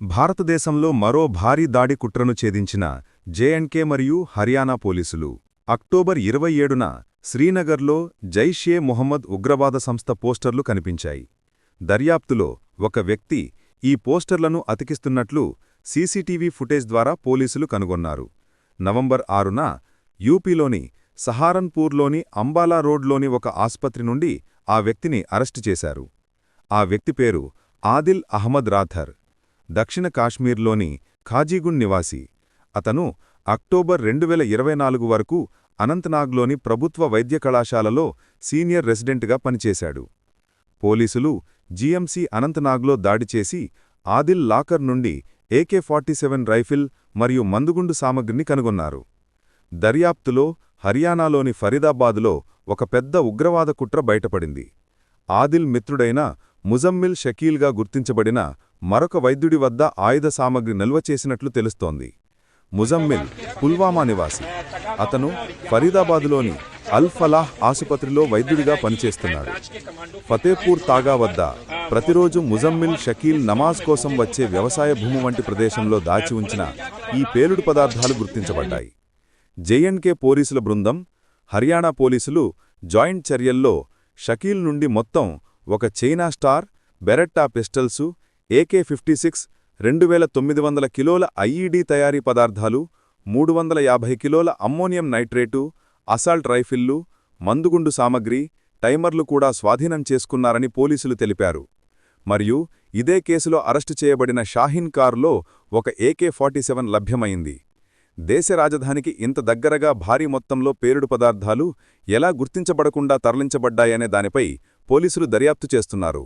భారతదేశంలో మరో భారీ దాడి కుట్రను ఛేదించిన జేఎన్కే మరియు హర్యానా పోలీసులు అక్టోబర్ ఇరవై ఏడున శ్రీనగర్లో జైషే మొహమ్మద్ ఉగ్రవాద సంస్థ పోస్టర్లు కనిపించాయి. దర్యాప్తులో ఒక వ్యక్తి ఈ పోస్టర్లను అతికిస్తున్నట్లు సీసీటీవీ ఫుటేజ్ ద్వారా పోలీసులు కనుగొన్నారు. నవంబర్ ఆరున యూపీలోని సహారన్పూర్లోని అంబాలా రోడ్లోని ఒక ఆస్పత్రి నుండి ఆ వ్యక్తిని అరెస్టు చేశారు. ఆ వ్యక్తి పేరు ఆదిల్ అహ్మద్ రాథర్. దక్షిణ కాశ్మీర్లోని ఖాజీగుండ్ నివాసి. అతను అక్టోబర్ రెండు వేల ఇరవై నాలుగు వరకు అనంతనాగ్లోని ప్రభుత్వ వైద్య కళాశాలలో సీనియర్ రెసిడెంట్గా పనిచేశాడు. పోలీసులు జీఎంసీ అనంతనాగ్లో దాడి చేసి ఆదిల్ లాకర్ నుండి ఏకే ఫార్టీ సెవెన్ రైఫిల్ మరియు మందుగుండు సామగ్రిని కనుగొన్నారు. దర్యాప్తులో హర్యానాలోని ఫరీదాబాదులో ఒక పెద్ద ఉగ్రవాద కుట్ర బయటపడింది. ఆదిల్ మిత్రుడైన ముజమ్మిల్ షకీల్గా గుర్తించబడిన మరొక వైద్యుడి వద్ద ఆయుధ సామగ్రి నిల్వ చేసినట్లు తెలుస్తోంది. ముజమ్మిల్ పుల్వామా నివాసి. అతను ఫరీదాబాదులోని అల్ ఫలాహ్ ఆసుపత్రిలో వైద్యుడిగా పనిచేస్తున్నాడు. ఫతేపూర్ తాగా వద్ద ప్రతిరోజు ముజమ్మిల్ షకీల్ నమాజ్ కోసం వచ్చే వ్యవసాయ భూమి వంటి ప్రదేశంలో దాచి ఉంచిన ఈ పేలుడు పదార్థాలు గుర్తించబడ్డాయి. జేఎండ్కే పోలీసుల బృందం హర్యానా పోలీసులు జాయింట్ చర్యల్లో షకీల్ నుండి మొత్తం ఒక China star Beretta pistols AK fifty six రెండు వేల తొమ్మిది వందల కిలోల ఐఈడీ తయారీ పదార్థాలు మూడు వందల యాభై కిలోల అమ్మోనియం నైట్రేటు అసాల్ట్ రైఫిల్లు మందుగుండు సామగ్రి టైమర్లు కూడా స్వాధీనం చేసుకున్నారని పోలీసులు తెలిపారు. మరియు ఇదే కేసులో అరెస్టు చేయబడిన షాహీన్ కారులో ఒక ఏకే ఫార్టీ సెవెన్ లభ్యమైంది. దేశ రాజధానికి ఇంత దగ్గరగా భారీ మొత్తంలో పేరుడు పదార్థాలు ఎలా గుర్తించబడకుండా తరలించబడ్డాయనే దానిపై పోలీసులు దర్యాప్తు చేస్తున్నారు.